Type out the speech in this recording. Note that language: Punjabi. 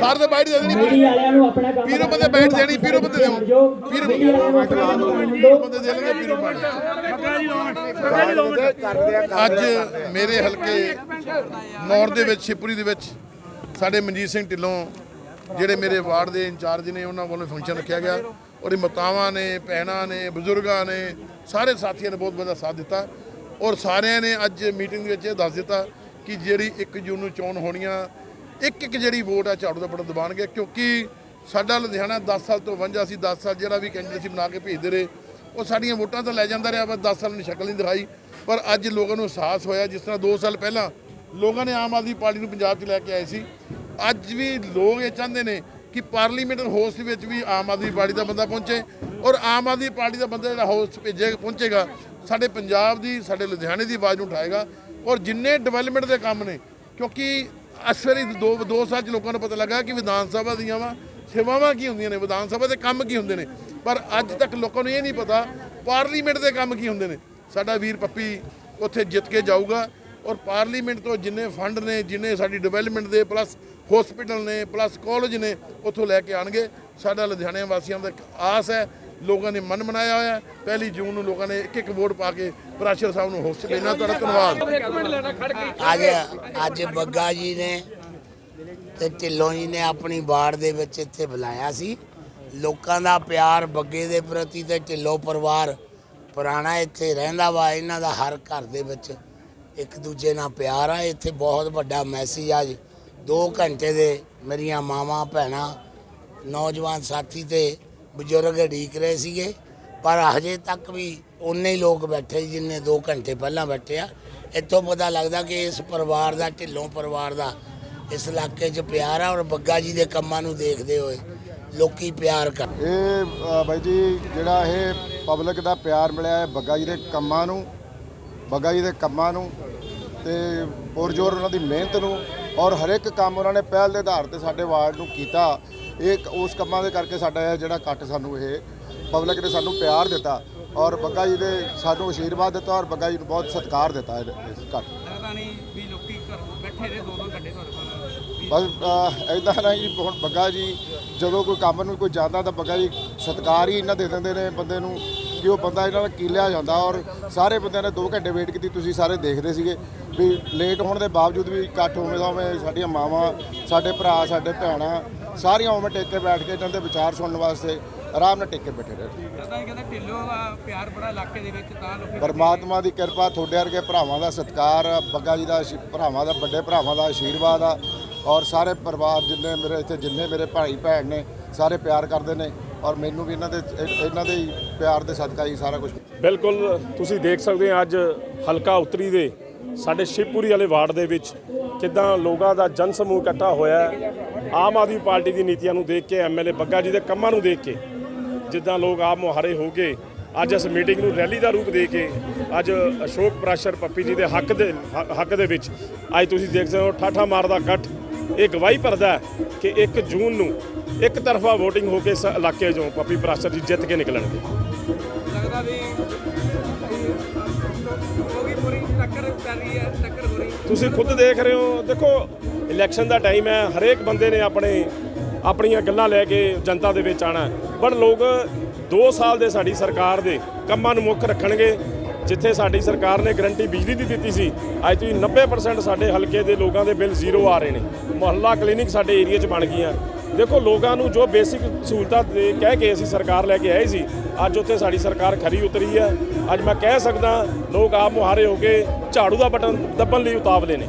ਸਰ ਦੇ ਦੇ ਦੇਣੀ ਮੀਡੀਆ ਵਾਲਿਆਂ ਨੂੰ ਆਪਣਾ ਕੰਮ ਪੀਰੋ ਬੰਦੇ ਬੈਠ ਦੇਣੀ ਪੀਰੋ ਬੰਦੇ ਦਿਓ ਪੀਰੋ ਬੰਦੇ ਦੇ ਲੈਣਗੇ ਪੀਰੋ ਬਾਈਟ ਅੱਜ ਮੇਰੇ ਹਲਕੇ ਨੌਰ ਦੇ ਵਿੱਚ ਸ਼ਿਪਰੀ ਦੇ ਵਿੱਚ ਸਾਡੇ ਮਨਜੀਤ ਸਿੰਘ ਢਿੱਲੋਂ ਜਿਹੜੇ ਮੇਰੇ ਵਾਰਡ ਦੇ ਇੰਚਾਰਜ ਨੇ ਉਹਨਾਂ ਵੱਲੋਂ ਫੰਕਸ਼ਨ ਰੱਖਿਆ ਗਿਆ। ਔਰ ਇਹ ਮਾਤਾਵਾਂ ਨੇ ਭੈਣਾਂ ਨੇ ਬਜ਼ੁਰਗਾਂ ਨੇ ਸਾਰੇ ਸਾਥੀਆਂ ਨੇ ਬਹੁਤ ਵੱਡਾ ਸਾਥ ਦਿੱਤਾ। ਔਰ ਸਾਰਿਆਂ ਨੇ ਅੱਜ ਮੀਟਿੰਗ ਦੇ ਵਿੱਚ ਇਹ ਦੱਸ ਦਿੱਤਾ ਕਿ ਜਿਹੜੀ 1 ਜੂਨ ਨੂੰ ਚੋਣ ਹੋਣੀਆਂ ਇੱਕ ਇੱਕ ਜਿਹੜੀ ਵੋਟ ਆ ਝਾੜੂ ਦਾ ਬਟਨ ਦਬਾਣਗੇ ਕਿਉਂਕਿ ਸਾਡਾ ਲੁਧਿਆਣਾ 10 ਸਾਲ ਤੋਂ ਵਾਂਝਾ ਸੀ 10 ਸਾਲ ਜਿਹੜਾ ਵੀ ਕੈਂਡੀਡੇਟ ਸੀ ਬਣਾ ਕੇ ਭੇਜਦੇ ਰਹੇ। ਉਹ ਸਾਡੀਆਂ ਵੋਟਾਂ ਤਾਂ ਲੈ ਜਾਂਦਾ ਰਿਹਾ ਬਸ 10 ਸਾਲ ਨੇ ਸ਼ਕਲ ਨਹੀਂ ਦਿਖਾਈ। ਪਰ ਅੱਜ ਲੋਕਾਂ ਨੂੰ ਅਹਿਸਾਸ ਹੋਇਆ, ਜਿਸ ਤਰ੍ਹਾਂ 2 ਸਾਲ ਪਹਿਲਾਂ ਲੋਕਾਂ ਨੇ ਆਮ ਆਦਮੀ ਪਾਰਟੀ ਨੂੰ ਪੰਜਾਬ 'ਚ ਲੈ ਕੇ ਆਏ ਸੀ, ਅੱਜ ਵੀ ਲੋਕ ਇਹ ਚਾਹੁੰਦੇ ਨੇ ਕਿ ਪਾਰਲੀਮੈਂਟ ਹਾਊਸ ਦੇ ਵਿੱਚ ਵੀ ਆਮ ਆਦਮੀ ਪਾਰਟੀ ਦਾ ਬੰਦਾ ਪਹੁੰਚੇ ਔਰ ਆਮ ਆਦਮੀ ਪਾਰਟੀ ਦਾ ਬੰਦਾ ਜਿਹੜਾ ਹਾਊਸ ਭੇਜੇ, ਪਹੁੰਚੇਗਾ, ਸਾਡੇ ਪੰਜਾਬ ਦੀ, ਸਾਡੇ ਲੁਧਿਆਣੇ ਦੀ ਆਵਾਜ਼ ਨੂੰ ਉਠਾਏਗਾ ਔਰ ਜਿੰਨੇ ਡਿਵੈਲਪਮੈਂਟ ਦੇ ਕੰਮ ਨੇ, ਕਿਉਂਕਿ ਅਸਰੀ ਦੋ ਦੋ ਸਾਲ ਚ ਲੋਕਾਂ ਨੂੰ ਪਤਾ ਲੱਗਾ ਕਿ ਵਿਧਾਨ ਸਭਾ ਦੀਆਂ ਵਾ ਸੇਵਾਵਾਂ ਕੀ ਹੁੰਦੀਆਂ ਨੇ, ਵਿਧਾਨ ਸਭਾ ਦੇ ਕੰਮ ਕੀ ਹੁੰਦੇ ਨੇ। ਪਰ ਅੱਜ ਤੱਕ ਲੋਕਾਂ ਨੂੰ ਇਹ ਨਹੀਂ ਪਤਾ ਪਾਰਲੀਮੈਂਟ ਦੇ ਕੰਮ ਕੀ ਹੁੰਦੇ ਨੇ। ਸਾਡਾ ਵੀਰ ਪੱਪੀ ਉੱਥੇ ਜਿੱਤ ਕੇ ਜਾਊਗਾ ਔਰ ਪਾਰਲੀਮੈਂਟ ਤੋਂ ਜਿੰਨੇ ਫੰਡ ਨੇ, ਜਿੰਨੇ ਸਾਡੀ ਡਿਵੈਲਪਮੈਂਟ ਦੇ, ਪਲੱਸ ਹਸਪੀਟਲ ਨੇ, ਪਲੱਸ ਕਾਲਜ ਨੇ, ਉੱਥੋਂ ਲੈ ਕੇ ਆਣਗੇ ਸਾਡਾ ਲੁਧਿਆਣੇ ਵਾਸੀਆਂ ਦਾ ਇੱਕ ਆਸ ਹੈ ਲੋਕਾਂ ਨੇ ਮਨ ਬਣਾਇਆ ਹੋਇਆ ਹੈ। ਪਹਿਲੀ ਜੂਨ ਨੂੰ ਲੋਕਾਂ ਨੇ ਇੱਕ ਇੱਕ ਵੋਟ ਪਾ ਕੇ ਪ੍ਰਾਸ਼ਰ ਸਾਹਿਬ ਨੂੰ ਹੋਸਟ ਦੇਣਾ ਤੁਹਾਡਾ ਧੰਨਵਾਦ। ਅੱਜ ਅੱਜ ਬੱਗਾ ਜੀ ਨੇ ਤੇ ਢਿੱਲੋਂ ਜੀ ਨੇ ਆਪਣੀ ਬਾੜ ਦੇ ਵਿੱਚ ਇੱਥੇ ਬੁਲਾਇਆ ਸੀ। ਲੋਕਾਂ ਦਾ ਪਿਆਰ ਬੱਗੇ ਦੇ ਪ੍ਰਤੀ ਤੇ ਢਿੱਲੋਂ ਪਰਿਵਾਰ ਪੁਰਾਣਾ ਇੱਥੇ ਰਹਿੰਦਾ ਵਾ ਇਹਨਾਂ ਦਾ ਹਰ ਘਰ ਦੇ ਵਿੱਚ ਇੱਕ ਦੂਜੇ ਨਾਲ ਪਿਆਰ ਆ। ਇੱਥੇ ਬਹੁਤ ਵੱਡਾ ਮੈਸੇਜ ਅੱਜ 2 ਘੰਟੇ ਦੇ ਮੇਰੀਆਂ ਮਾਵਾਂ ਭੈਣਾਂ ਨੌਜਵਾਨ ਸਾਥੀ ਤੇ ਬਜ਼ੁਰਗ ਢੀਕ ਰਹੇ ਸੀਗੇ, ਪਰ ਹਜੇ ਤੱਕ ਵੀ ਉਨੇ ਹੀ ਲੋਕ ਬੈਠੇ ਜਿੰਨੇ 2 ਘੰਟੇ ਪਹਿਲਾਂ ਬੈਠੇ ਆ। ਇੱਥੋਂ ਪਤਾ ਲੱਗਦਾ ਕਿ ਇਸ ਪਰਿਵਾਰ ਦਾ, ਢਿੱਲੋਂ ਪਰਿਵਾਰ ਦਾ ਇਸ ਇਲਾਕੇ 'ਚ ਪਿਆਰ ਆ ਔਰ ਬੱਗਾ ਜੀ ਦੇ ਕੰਮਾਂ ਨੂੰ ਦੇਖਦੇ ਹੋਏ ਲੋਕੀ ਪਿਆਰ ਕਰ ਇਹ ਬਾਈ ਜੀ, ਜਿਹੜਾ ਇਹ ਪਬਲਿਕ ਦਾ ਪਿਆਰ ਮਿਲਿਆ ਹੈ ਬੱਗਾ ਜੀ ਦੇ ਕੰਮਾਂ ਨੂੰ, ਬੱਗਾ ਜੀ ਦੇ ਕੰਮਾਂ ਨੂੰ ਤੇ ਪੁਰਜੋਰ ਉਹਨਾਂ ਦੀ ਮਿਹਨਤ ਨੂੰ ਔਰ ਹਰ ਇੱਕ ਕੰਮ ਉਹਨਾਂ ਨੇ ਪਹਿਲ ਦੇ ਆਧਾਰ ਤੇ ਸਾਡੇ ਵਾਰਡ ਨੂੰ ਕੀਤਾ। ਇਹ ਉਸ ਕੰਮਾਂ ਦੇ ਕਰਕੇ ਸਾਡਾ ਇਹ ਜਿਹੜਾ ਇਕੱਠ ਸਾਨੂੰ ਇਹ ਪਬਲਿਕ ਨੇ ਸਾਨੂੰ ਪਿਆਰ ਦਿੱਤਾ ਔਰ ਬੱਗਾ ਜੀ ਦੇ ਸਾਨੂੰ ਆਸ਼ੀਰਵਾਦ ਦਿੱਤਾ ਔਰ ਬੱਗਾ ਜੀ ਨੂੰ ਬਹੁਤ ਸਤਿਕਾਰ ਦਿੱਤਾ ਇਸ ਇਕੱਠ ਲੱਗਦਾ ਨਹੀਂ ਵੀ ਲੋਕੀ ਘਰ ਬੈਠੇ ਰਹੇ ਦੋ ਦੋ ਘੰਟੇ ਤੁਹਾਡੇ ਕੋਲ ਵੀ ਬਸ ਐਦਾਂ ਨਾ ਜੀ ਹੁਣ ਬੱਗਾ ਜੀ ਜਦੋਂ ਕੋਈ ਕੰਮ ਨੂੰ ਕੋਈ ਜਾਂਦਾ ਤਾਂ ਬੱਗਾ ਜੀ ਸਤਿਕਾਰ ਹੀ ਇਹਨਾਂ ਦੇ ਦਿੰਦੇ ਨੇ ਬੰਦੇ ਨੂੰ। ਕਿ ਉਹ ਬੰਦਾ ਇਹਨਾਂ ਨਾਲ ਕੀਲਿਆ ਜਾਂਦਾ ਔਰ ਸਾਰੇ ਬੰਦਿਆਂ ਨੇ 2 ਘੰਟੇ ਵੇਟ ਕੀਤੀ ਤੁਸੀਂ ਸਾਰੇ ਦੇਖਦੇ ਸੀਗੇ ਵੀ ਲੇਟ ਹੋਣ ਦੇ ਬਾਵਜੂਦ ਵੀ ਇਕੱਠ ਹੋਵੇਂ ਦਾ ਉਵੇਂ ਸਾਡੀਆਂ ਮਾਵਾਂ ਸਾਡੇ ਭਰਾ ਸਾਡੇ ਭੈਣਾਂ ਸਾਰੀਆਂ ਉਵੇਂ ਟੇਕ ਕੇ ਬੈਠ ਕੇ ਇਹਨਾਂ ਦੇ ਵਿਚਾਰ ਸੁਣਨ ਵਾਸਤੇ ਆਰਾਮ ਨਾਲ ਟੇਕ ਕੇ ਬੈਠੇ ਰਹੇ। ਲੱਗਦਾ ਕਹਿੰਦਾ ਢਿੱਲੋਂ ਦਾ ਪਿਆਰ ਬੜਾ ਇਲਾਕੇ ਦੇ ਵਿੱਚ ਤਾਂ ਲੋਕੀ ਪਰਮਾਤਮਾ ਦੀ ਕਿਰਪਾ ਤੁਹਾਡੇ ਵਰਗੇ ਭਰਾਵਾਂ ਦਾ ਸਤਿਕਾਰ ਬੱਗਾ ਜੀ ਦਾ ਭਰਾਵਾਂ ਦਾ ਵੱਡੇ ਭਰਾਵਾਂ ਦਾ ਆਸ਼ੀਰਵਾਦ ਆ ਔਰ ਸਾਰੇ ਪਰਿਵਾਰ ਜਿੰਨੇ ਮੇਰੇ ਇੱਥੇ ਜਿੰਨੇ ਮੇਰੇ ਭਾਈ ਭੈਣ ਨੇ ਸਾਰੇ ਪਿਆਰ ਕਰਦੇ ਨੇ। ਔਰ ਮੈਨੂੰ ਵੀ ਇਹਨਾਂ ਦੇ ਇਹਨਾਂ ਦੇ ਪਿਆਰ ਦੇ ਸਦਕਾ ਹੀ ਸਾਰਾ ਕੁਝ ਬਿਲਕੁਲ, ਤੁਸੀਂ ਦੇਖ ਸਕਦੇ ਹੋ ਅੱਜ ਹਲਕਾ ਉਤਰੀ ਦੇ ਸਾਡੇ ਸ਼ਿਵਪੁਰੀ ਵਾਲੇ ਵਾਰਡ ਦੇ ਵਿੱਚ ਕਿਦਾਂ ਲੋਕਾਂ ਦਾ ਜਨ ਸਮੂਹ ਇਕੱਠਾ ਹੋਇਆ ਆਮ ਆਦਮੀ ਪਾਰਟੀ ਦੀ ਨੀਤੀਆਂ ਨੂੰ ਦੇਖ ਕੇ ਐਮਐਲਏ ਬੱਗਾ ਜੀ ਦੇ ਕੰਮਾਂ ਨੂੰ ਦੇਖ ਕੇ ਜਿੱਦਾਂ ਲੋਕ ਆਪ ਮੁਹਾਰੇ ਹੋ ਕੇ ਅੱਜ ਇਸ ਮੀਟਿੰਗ ਨੂੰ ਰੈਲੀ ਦਾ ਰੂਪ ਦੇ ਕੇ ਅੱਜ ਅਸ਼ੋਕ ਪ੍ਰਾਸ਼ਰ ਪੱਪੀ ਜੀ ਦੇ ਹੱਕ ਦੇ ਹੱਕ ਦੇ ਵਿੱਚ ਅੱਜ ਤੁਸੀਂ ਦੇਖ ਸਕਦੇ ਹੋ ਠਾਠਾ ਮਾਰਦਾ ਇਕੱਠ। ਇਹ ਗਵਾਹੀ ਭਰਦਾ ਕਿ 1 ਜੂਨ ਨੂੰ ਇੱਕ ਤਰਫਾ VOTING ਹੋ ਕੇ ਇਸ ਇਲਾਕੇ 'ਚੋਂ ਪੱਪੀ ਪ੍ਰਾਸ਼ਰ ਜੀ ਜਿੱਤ ਕੇ ਨਿਕਲਣਗੇ। ਲੱਗਦਾ ਵੀ ਵੀ ਪੂਰੀ ਟੱਕਰ ਕਰ ਰਹੀ ਹੈ ਟੱਕਰ ਹੋ ਰਹੀ ਤੁਸੀਂ ਖੁਦ ਦੇਖ ਰਹੇ ਹੋ ਦੇਖੋ ਇਲੈਕਸ਼ਨ ਦਾ ਟਾਈਮ ਹੈ ਹਰੇਕ ਬੰਦੇ ਨੇ ਆਪਣੇ ਆਪਣੀਆਂ ਗੱਲਾਂ ਲੈ ਕੇ ਜਨਤਾ ਦੇ ਵਿੱਚ ਆਣਾ ਪਰ ਲੋਕ 2 ਸਾਲ ਦੇ ਸਾਡੀ ਸਰਕਾਰ ਦੇ ਕੰਮਾਂ ਨੂੰ ਮੁੱਖ ਰੱਖਣਗੇ ਜਿੱਥੇ ਸਾਡੀ ਸਰਕਾਰ ਨੇ ਗਰੰਟੀ ਬਿਜਲੀ ਦੀ ਦਿੱਤੀ ਸੀ ਅੱਜ ਤੁਸੀਂ 90% ਸਾਡੇ ਹਲਕੇ ਦੇ ਲੋਕਾਂ ਦੇ ਬਿੱਲ ਜ਼ੀਰੋ ਆ ਰਹੇ ਨੇ। ਮੁਹੱਲਾ ਕਲੀਨਿਕ ਸਾਡੇ ਏਰੀਆ 'ਚ ਬਣ ਗਈਆਂ। ਦੇਖੋ, ਲੋਕਾਂ ਨੂੰ ਜੋ ਬੇਸਿਕ ਸਹੂਲਤਾਂ ਦੇ ਕਹਿ ਕੇ ਅਸੀਂ ਸਰਕਾਰ ਲੈ ਕੇ ਆਏ ਸੀ, ਅੱਜ ਉੱਥੇ ਸਾਡੀ ਸਰਕਾਰ ਖਰੀ ਉਤਰੀ ਹੈ। ਅੱਜ ਮੈਂ ਕਹਿ ਸਕਦਾ, ਲੋਕ ਆਪ ਮੁਹਾਰੇ ਹੋ ਕੇ ਝਾੜੂ ਦਾ ਬਟਨ ਦੱਬਣ ਲਈ ਉਤਾਵਲੇ ਨੇ।